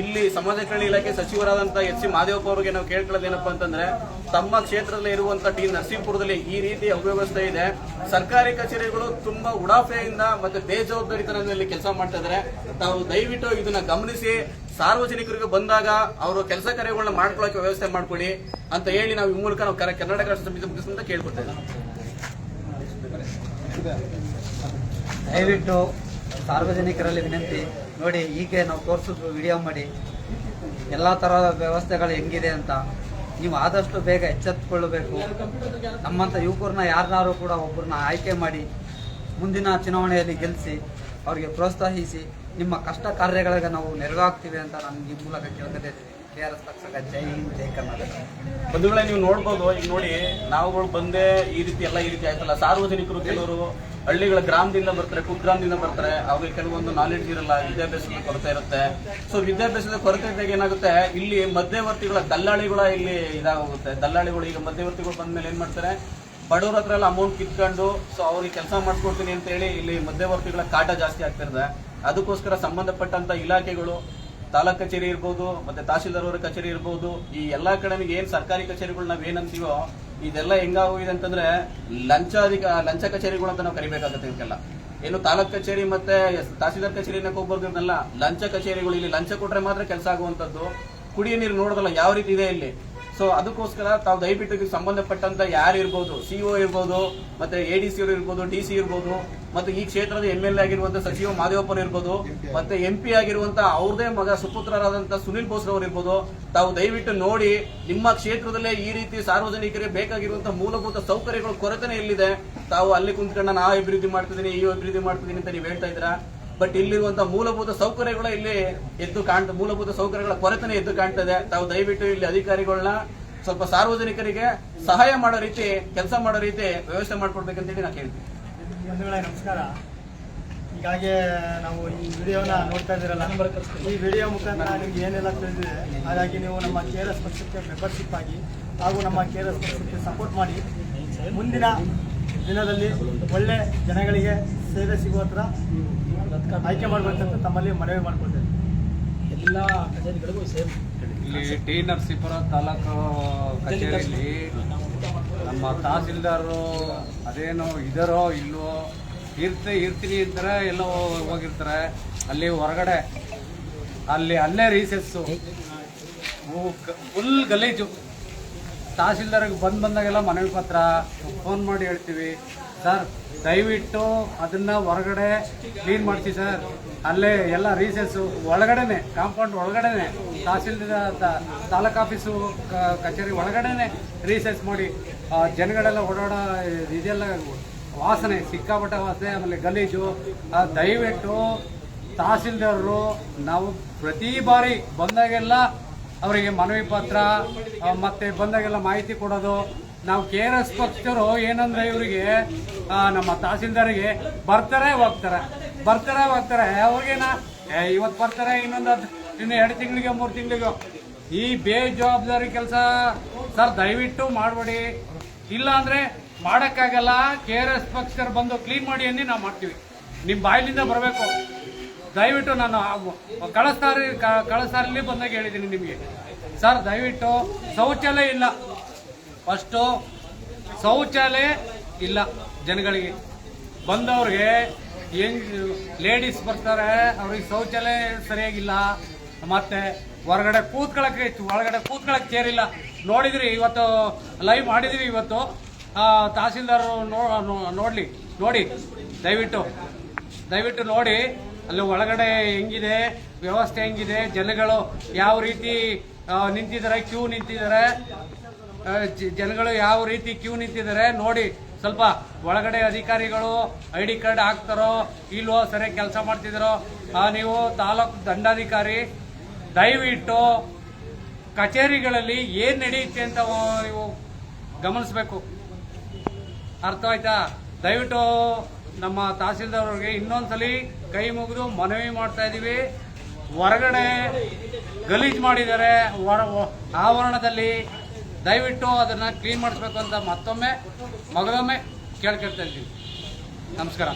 ಇಲ್ಲಿ ಸಮಾಜ ಕಲ್ಯಾಣ ಇಲಾಖೆ ಸಚಿವರಾದಂತಹ ಎಚ್ ಸಿ ಮಾದೇವಪ್ಪ ಅವರಿಗೆ ನಾವು ಕೇಳ್ಕೊಳ್ಳೋದೇನಪ್ಪ ಅಂತಂದ್ರೆ, ತಮ್ಮ ಕ್ಷೇತ್ರದಲ್ಲಿ ಇರುವಂತ ಟಿ ನರಸೀಪುರದಲ್ಲಿ ಈ ರೀತಿ ಅವ್ಯವಸ್ಥೆ ಇದೆ. ಸರ್ಕಾರಿ ಕಚೇರಿಗಳು ತುಂಬಾ ಉಡಾಫೆಯಿಂದ ಮತ್ತೆ ಬೇಜವಾಬ್ದಾರಿತನದಲ್ಲಿ ಕೆಲಸ ಮಾಡ್ತಾ ಇದ್ರೆ. ತಾವು ದಯವಿಟ್ಟು ಇದನ್ನ ಗಮನಿಸಿ. ಸಾರ್ವಜನಿಕರಿಗೆ ಬಂದಾಗ ಅವರು ಕೆಲಸ ಕಾರ್ಯಗಳನ್ನ ಮಾಡ್ಕೊಳ್ಳೋಕೆ ವ್ಯವಸ್ಥೆ ಮಾಡ್ಕೊಳ್ಳಿ ಅಂತ ಹೇಳಿ ನಾವು ಈ ಮೂಲಕ ನಾವು ಕರ- ಕರ್ನಾಟಕ ರಾಷ್ಟ್ರ ಸಮಿತಿ ಕೇಳ್ಕೊತಾ ಇದ್ದೀವಿ ದಯವಿಟ್ಟು ಸಾರ್ವಜನಿಕರಲ್ಲಿ ವಿನಂತಿ ನೋಡಿ, ಹೀಗೆ ನಾವು ತೋರಿಸಿದ್ರು ವಿಡಿಯೋ ಮಾಡಿ. ಎಲ್ಲ ಥರದ ವ್ಯವಸ್ಥೆಗಳು ಹೆಂಗಿದೆ ಅಂತ ನೀವು ಆದಷ್ಟು ಬೇಗ ಎಚ್ಚೆತ್ತುಕೊಳ್ಳಬೇಕು. ನಮ್ಮಂಥ ಯುವಕರನ್ನ ಯಾರನ್ನಾರು ಕೂಡ ಒಬ್ಬರನ್ನ ಆಯ್ಕೆ ಮಾಡಿ ಮುಂದಿನ ಚುನಾವಣೆಯಲ್ಲಿ ಗೆಲ್ಲಿಸಿ ಅವರಿಗೆ ಪ್ರೋತ್ಸಾಹಿಸಿ ನಿಮ್ಮ ಕಷ್ಟ ಕಾರ್ಯಗಳಿಗೆ ನಾವು ನೆರವಾಗ್ತೀವಿ ಅಂತ ನಾನು ಈ ಮೂಲಕ ಕೇಳ್ಕೊತಾ ಇದ್ದೀನಿ ಕೆ ಆರ್ ಎಸ್ ಪಕ್ಷಕ್ಕೆ ಜೈ ಹಿಂದ್, ಜೈ ಕರ್ನಾಟಕ. ಬಂಧುಗಳೇ, ನೀವು ನೋಡ್ಬೋದು, ಈಗ ನೋಡಿ, ನಾವುಗಳು ಬಂದೆ ಈ ರೀತಿ, ಎಲ್ಲ ಈ ರೀತಿ ಆಯ್ತಲ್ಲ. ಸಾರ್ವಜನಿಕರು ಕೆಲವರು ಹಳ್ಳಿಗಳ ಗ್ರಾಮದಿಂದ ಬರ್ತಾರೆ, ಕುಗ್ರಾಮದಿಂದ ಬರ್ತಾರೆ. ಅವ್ರಿಗೆ ಕೆಲವೊಂದು ನಾಲೆಡ್ಜ್ ಇರಲ್ಲ, ವಿದ್ಯಾಭ್ಯಾಸದ ಕೊರತೆ ಇರುತ್ತೆ. ಸೊ ವಿದ್ಯಾಭ್ಯಾಸದ ಕೊರತೆ ಇದ್ದಾಗ ಏನಾಗುತ್ತೆ? ಇಲ್ಲಿ ಮಧ್ಯವರ್ತಿಗಳ ದಲ್ಲಾಳಿಗಳ ಇಲ್ಲಿ ಇದಾಗುತ್ತೆ. ದಲ್ಲಾಳಿಗಳು ಈಗ ಮಧ್ಯವರ್ತಿಗಳು ಬಂದ್ಮೇಲೆ ಏನ್ ಮಾಡ್ತಾರೆ? ಬಡವ್ರ ಹತ್ರ ಎಲ್ಲ ಅಮೌಂಟ್ ಕಿತ್ಕೊಂಡು ಸೊ ಅವ್ರಿಗೆ ಕೆಲಸ ಮಾಡಿಸ್ಕೊಡ್ತೀನಿ ಅಂತ ಹೇಳಿ ಇಲ್ಲಿ ಮಧ್ಯವರ್ತಿಗಳ ಕಾಟ ಜಾಸ್ತಿ ಆಗ್ತಿರ್ತದೆ ಅದಕ್ಕೋಸ್ಕರ ಸಂಬಂಧಪಟ್ಟಂತ ಇಲಾಖೆಗಳು, ತಾಲೂಕ್ ಕಚೇರಿ ಇರ್ಬೋದು, ಮತ್ತೆ ತಹಶೀಲ್ದಾರ್ ಕಚೇರಿ ಇರ್ಬೋದು, ಈ ಎಲ್ಲಾ ಕಡೆ ಏನ್ ಸರ್ಕಾರಿ ಕಚೇರಿಗಳು ನಾವ್ ಏನಂತೀವೋ, ಇದೆಲ್ಲ ಹೆಂಗಾಗೋಗಿದೆ ಅಂತಂದ್ರೆ ಲಂಚ ಅಧಿಕ ಲಂಚ ಕಚೇರಿಗಳು ಅಂತ ನಾವು ಕರಿಬೇಕಾಗತ್ತೆ ಇದಕ್ಕೆಲ್ಲ. ಏನು ತಾಲೂಕ್ ಕಚೇರಿ ಮತ್ತೆ ತಹಶೀಲ್ದಾರ್ ಕಚೇರಿನ ಹೋಗ್ಬರ್ಗಲ್ಲ ಲಂಚ ಕಚೇರಿಗಳು ಇಲ್ಲಿ ಲಂಚ ಕೊಟ್ರೆ ಮಾತ್ರ ಕೆಲಸ ಆಗುವಂತದ್ದು. ಕುಡಿಯ ನೀರು ನೋಡೋದಲ್ಲ, ಯಾವ ರೀತಿ ಇದೆ ಇಲ್ಲಿ? ಸೊ ಅದಕ್ಕೋಸ್ಕರ ತಾವು ದಯವಿಟ್ಟು ಸಂಬಂಧಪಟ್ಟಂತ ಯಾರು ಇರ್ಬೋದು ಸಿಒ ಇರ್ಬೋದು, ಮತ್ತೆ ಎ ಡಿ ಸಿ ಅವರು ಇರ್ಬೋದು ಡಿ ಸಿ ಇರ್ಬೋದು ಮತ್ತೆ ಈ ಕ್ಷೇತ್ರದ ಎಂ ಎಲ್ ಎ ಆಗಿರುವಂತ ಸಚಿವ ಮಾದೇವಪ್ಪನ ಇರ್ಬೋದು, ಮತ್ತೆ ಎಂ ಪಿ ಆಗಿರುವಂತಹ ಅವ್ರದೇ ಮಗ ಸುಪುತ್ರರಾದಂತಹ ಸುನಿಲ್ ಬೋಸ್ ಇರ್ಬೋದು, ತಾವು ದಯವಿಟ್ಟು ನೋಡಿ ನಿಮ್ಮ ಕ್ಷೇತ್ರದಲ್ಲೇ ಈ ರೀತಿ ಸಾರ್ವಜನಿಕರಿಗೆ ಬೇಕಾಗಿರುವಂತಹ ಮೂಲಭೂತ ಸೌಕರ್ಯಗಳು, ಕೊರತೆನೇ ಇಲ್ಲಿದೆ. ತಾವು ಅಲ್ಲಿ ಕುಂತ್ಕೊಂಡು ನಾ ಅಭಿವೃದ್ಧಿ ಮಾಡ್ತಿದ್ದೀನಿ, ಈ ಅಭಿವೃದ್ಧಿ ಮಾಡ್ತಿದ್ದೀನಿ ಅಂತ ನೀವು ಹೇಳ್ತಾ ಇದ್ದೀರಾ? ಬಟ್ ಇಲ್ಲಿರುವಂತಹ ಮೂಲಭೂತ ಸೌಕರ್ಯಗಳ ಇಲ್ಲಿ ಎದ್ದು ಕಾಣ್ತ, ಮೂಲಭೂತ ಸೌಕರ್ಯಗಳ ಕೊರತೆನೇ ಎದ್ದು ಕಾಣ್ತದೆ ತಾವು ದಯವಿಟ್ಟು ಇಲ್ಲಿ ಅಧಿಕಾರಿಗಳನ್ನ ಸ್ವಲ್ಪ ಸಾರ್ವಜನಿಕರಿಗೆ ಸಹಾಯ ಮಾಡೋ ರೀತಿ, ಕೆಲಸ ಮಾಡೋ ರೀತಿ ವ್ಯವಸ್ಥೆ ಮಾಡ್ಕೊಡ್ಬೇಕಂತೇಳಿ ನಾ ಕೇಳ್ತೀನಿ. ಬಂಧುಗಳೇ ನಮಸ್ಕಾರ. ಹೀಗಾಗಿ ನಾವು ಈ ವಿಡಿಯೋನ ನೋಡ್ತಾ ಇದ್ದೀರಲ್ಲ ಈ ವಿಡಿಯೋ ಮುಖಾಂತರ ನಿಮ್ಗೆ ಏನೆಲ್ಲ ತಿಳಿದಿದೆ ಹಾಗಾಗಿ ನೀವು ನಮ್ಮ ಕೆ ಆರ್ ಎಸ್ ಪಕ್ಷಕ್ಕೆ ಮೆಂಬರ್ಶಿಪ್ ಆಗಿ ಹಾಗೂ ನಮ್ಮ ಕೆ ಆರ್ ಎಸ್ ಪಕ್ಷಕ್ಕೆ ಸಪೋರ್ಟ್ ಮಾಡಿ ಮುಂದಿನ ದಿನದಲ್ಲಿ ಒಳ್ಳೆ ಜನಗಳಿಗೆ ಸೇವೆ ಸಿಗುವ ಹತ್ರ ಆಯ್ಕೆ ಮಾಡಬೇಕಂತ ತಮ್ಮಲ್ಲಿ ಮನವಿ ಮಾಡ್ಕೊಳ್ತೇವೆ ಎಲ್ಲ ಕಚೇರಿಗಳಿಗೂ ಸೇವೆ ಇಲ್ಲಿ ಟಿ ನರಸೀಪುರ ತಾಲೂಕು ಕಚೇರಿಯಲ್ಲಿ ನಮ್ಮ ತಹಸೀಲ್ದಾರರು ಅದೇನೋ ಇದರೋ ಇಲ್ವೋ, ಇರ್ತಿ, ಇರ್ತೀನಿ ಅಂತಾರೆ, ಎಲ್ಲೋ ಹೋಗಿರ್ತಾರೆ. ಅಲ್ಲಿ ಹೊರಗಡೆ, ಅಲ್ಲಿ ಅಲ್ಲೇ ರೀಸೆಸ್ಸು ಫುಲ್ ಗಲೀಜು. ತಹಸೀಲ್ದಾರಿಗೆ ಬಂದು ಬಂದಾಗೆಲ್ಲ ಮನವಿ ಪತ್ರ ಫೋನ್ ಮಾಡಿ ಹೇಳ್ತೀವಿ. ಸರ್, ದಯವಿಟ್ಟು ಅದನ್ನ ಹೊರಗಡೆ ಕ್ಲೀನ್ ಮಾಡಿಸಿ, ಸರ್. ಅಲ್ಲೇ ಎಲ್ಲ ರೀಸೆಸ್ಸು ಒಳಗಡೆನೆ, ಕಾಂಪೌಂಡ್ ಒಳಗಡೆನೆ, ತಹಸೀಲ್ದಾರ್ ತಾಲೂಕ್ ಆಫೀಸು ಕಚೇರಿ ಒಳಗಡೆನೆ ರೀಸೆಸ್ ಮಾಡಿ. ಜನಗಳೆಲ್ಲ ಓಡಾಡೋ ಇದೆಲ್ಲ ವಾಸನೆ, ಸಿಕ್ಕಾಪಟ್ಟೆ ವಾಸನೆ, ಆಮೇಲೆ ಗಲೀಜು ದಯವಿಟ್ಟು ತಹಸೀಲ್ದಾರರು ನಾವು ಪ್ರತಿ ಬಾರಿ ಬಂದಾಗೆಲ್ಲ ಅವರಿಗೆ ಮನವಿ ಪತ್ರ ಮತ್ತೆ ಬಂದಾಗೆಲ್ಲ ಮಾಹಿತಿ ಕೊಡೋದು. ನಾವು ಕೆ ಆರ್ ಎಸ್ ಪಕ್ಷರು ಏನಂದ್ರೆ ಇವರಿಗೆ ನಮ್ಮ ತಹಸೀಲ್ದಾರಿಗೆ ಬರ್ತಾರೆ, ಹೋಗ್ತಾರೆ. ಬರ್ತಾರೆ, ಹೋಗ್ತಾರೆ. ಅವ್ರಿಗೇನ ಇವತ್ತು ಬರ್ತಾರೆ, ಇನ್ನೊಂದು ಇನ್ನು ಎರಡು ತಿಂಗಳಿಗೆ, ಮೂರು ತಿಂಗಳಿಗೆ. ಈ ಬೇಜವಾಬ್ದಾರಿ ಕೆಲಸ ಸರ್, ದಯವಿಟ್ಟು ಮಾಡಬೇಡಿ. ಇಲ್ಲ ಅಂದ್ರೆ ಮಾಡೋಕ್ಕಾಗಲ್ಲ, ಕೆ ಆರ್ ಎಸ್ ಪಕ್ಷರು ಬಂದು ಕ್ಲೀನ್ ಮಾಡಿ ಅನ್ನಿ ನಾವು ಮಾಡ್ತೀವಿ. ನಿಮ್ಮ ಬಾಯಿಲಿಂದ ಬರಬೇಕು. ದಯವಿಟ್ಟು ನಾನು ಕಳಸ್ತಾರಿ ಕಳಸ್ತಾರಲ್ಲಿ ಬಂದಾಗ ಹೇಳಿದ್ದೀನಿ ನಿಮಗೆ. ಸರ್, ದಯವಿಟ್ಟು ಶೌಚಾಲಯ ಇಲ್ಲ. ಫಸ್ಟು ಶೌಚಾಲಯ ಇಲ್ಲ ಜನಗಳಿಗೆ. ಬಂದವ್ರಿಗೆ ಹೆಂಗ್ ಲೇಡೀಸ್ ಬರ್ತಾರೆ, ಅವ್ರಿಗೆ ಶೌಚಾಲಯ ಸರಿಯಾಗಿಲ್ಲ. ಮತ್ತೆ ಹೊರಗಡೆ ಕೂತ್ಕೊಳ್ಳೋಕೆ ಒಳಗಡೆ ಕೂತ್ಕೊಳ್ಳೋಕೆ ಚೇರಿಲ್ಲ ನೋಡಿದ್ರಿ, ಇವತ್ತು ಲೈವ್ ಮಾಡಿದ್ವಿ ಇವತ್ತು. ತಹಸೀಲ್ದಾರ್ ನೋಡ್ಲಿ, ನೋಡಿ, ದಯವಿಟ್ಟು ದಯವಿಟ್ಟು ನೋಡಿ, ಅಲ್ಲಿ ಒಳಗಡೆ ಹೆಂಗಿದೆ, ವ್ಯವಸ್ಥೆ ಹೆಂಗಿದೆ, ಜನಗಳು ಯಾವ ರೀತಿ ನಿಂತಿದ್ದಾರೆ ಕ್ಯೂ ನಿಂತಿದ್ದಾರೆ ಜನಗಳು ಯಾವ ರೀತಿ ಕ್ಯೂ ನಿಂತಿದ್ದಾರೆ, ನೋಡಿ, ಸ್ವಲ್ಪ ಒಳಗಡೆ ಅಧಿಕಾರಿಗಳು ಐ ಡಿ ಕಾರ್ಡ್ ಹಾಕ್ತಾರೋ, ಇಲ್ವೋ ಸರಿಯಾಗಿ ಕೆಲಸ ಮಾಡ್ತಿದ್ದಾರೋ ನೀವು ತಾಲೂಕು ದಂಡಾಧಿಕಾರಿ ದಯವಿಟ್ಟು ಕಚೇರಿಗಳಲ್ಲಿ ಏನು ನಡೆಯುತ್ತೆ ಅಂತ ನೀವು ಗಮನಿಸಬೇಕು. ಅರ್ಥ ಆಯ್ತಾ ದಯವಿಟ್ಟು ನಮ್ಮ ತಹಸೀಲ್ದಾರ್ ಅವ್ರಿಗೆ ಇನ್ನೊಂದ್ಸಲಿ ಕೈ ಮುಗಿದು ಮನವಿ ಮಾಡ್ತಾ ಇದೀವಿ. ಹೊರಗಡೆ ಗಲೀಜ್ ಮಾಡಿದ್ದಾರೆ. ಆವರಣದಲ್ಲಿ ದಯವಿಟ್ಟು ಅದನ್ನ ಕ್ಲೀನ್ ಮಾಡಿಸ್ಬೇಕು ಅಂತ ಮತ್ತೊಮ್ಮೆ ಮಗದೊಮ್ಮೆ ಕೇಳ್ಕೊಳ್ತಾ ಇದ್ದೀವಿ. ನಮಸ್ಕಾರ.